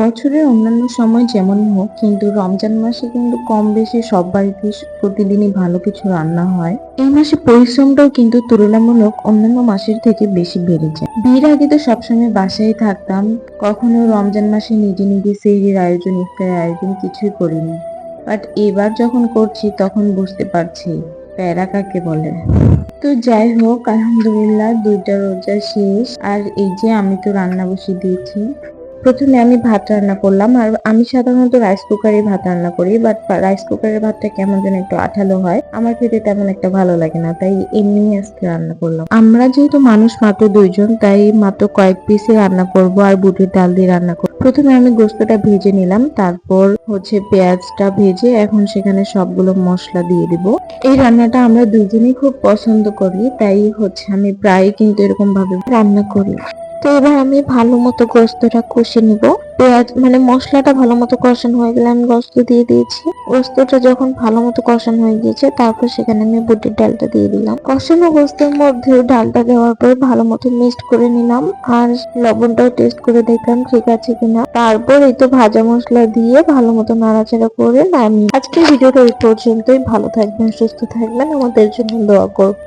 বছরের অন্যান্য সময় যেমনই হোক, কিন্তু রমজান মাসে কিন্তু কম বেশি সব বাড়িতে প্রতিদিনই ভালো কিছু রান্না হয়। এই মাসে পরিশ্রমটাও কিন্তু তুলনামূলক অন্যান্য মাসের থেকে বেশি বেড়ে যায়। বিয়ের আগে তো সবসময় বাসায় থাকতাম, কখনো রমজান মাসে নিজে নিজে সেহরির আয়োজন, ইফতারের আয়োজন কিছুই করিনি। বাট এবার যখন করছি, তখন বুঝতে পারছি প্যারা কাকে বলে। তো যাই হোক, আলহামদুলিল্লাহ দুইটা রোজা শেষ। আর এই যে আমি তো রান্না বসিয়ে দিয়েছি। প্রথমে আমি ভাত রান্না করলাম, আর আমি সাধারণত রাইস কুকারে ভাত রান্না করি বাট রাইস কুকারের ভাতটা কেমন যেন একটু আঠালো হয়। আমার খেতে তেমন একটা ভালো লাগে না, তাই এমনি আজকে রান্না করলাম। আমরা যেহেতু মানুষ মাত্র দুইজন, তাই মাত্র কয়েক পিসে রান্না করব আর বুটের ডাল দিয়ে রান্না করব। প্রথমে আমি গোস্তটা ভেজে নিলাম, তারপর হচ্ছে পেঁয়াজটা ভেজে এখন সেখানে সবগুলো মশলা দিয়ে দিব। এই রান্নাটা আমরা দুজনেই খুব পছন্দ করি, তাই হচ্ছে আমি প্রায় কিন্তু এরকম ভাবে রান্না করি। তো এবার আমি ভালো মতো গোস্তটা কষে নিব। পেঁয়াজ মানে মশলাটা ভালো মতো কষানো হয়ে গেলে আমি গোস্ত দিয়ে দিয়েছি। গোস্তটা যখন ভালো মতো কষানো হয়ে গিয়েছে, তারপর সেখানে আমি বুটের ডালটা দিয়ে দিলাম। কষানো গোস্তের মধ্যে ডালটা দেওয়ার পর ভালো মতো মিক্সড করে নিলাম আর লবণটাও টেস্ট করে দেখলাম ঠিক আছে কিনা। তারপর এই তো ভাজা মশলা দিয়ে ভালো মতো নাড়াচাড়া করে নামিয়ে আজকের ভিডিওটা এই পর্যন্তই। ভালো থাকবেন, সুস্থ থাকবেন। আমাদের জন্য দোয়া করবেন।